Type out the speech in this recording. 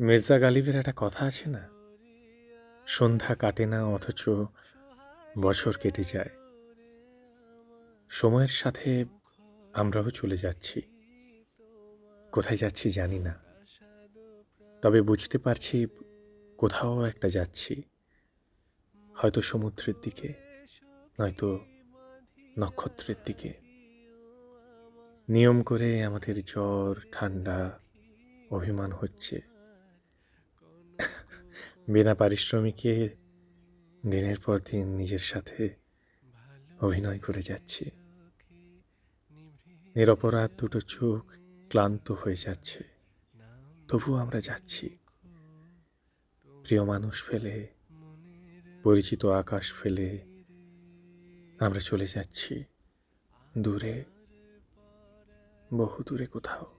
মির্জা গালিবের একটা কথা আছে না? সন্ধ্যা কাটে না, অথচ বছর কেটে যায়। সময়ের সাথে আমরাও চলে যাচ্ছি। কোথায় যাচ্ছি জানি না। তবে বুঝতে পারছি কোথাও একটা যাচ্ছি। হয়তো সমুদ্রের দিকে, নয়তো নক্ষত্রের দিকে। নিয়ম করে আমাদের জ্বর, ঠান্ডা, অভিমান হচ্ছে। বিনা পারিশ্রমিকে দিনের পর দিন নিজের সাথে অভিনয় করে যাচ্ছি। নিরপরাধ দুটো চোখ ক্লান্ত হয়ে যাচ্ছে। তবু আমরা যাচ্ছি। প্রিয় মানুষ ফেলে, পরিচিত আকাশ ফেলে, আমরা চলে যাচ্ছি। দূরে বহু দূরে কোথাও।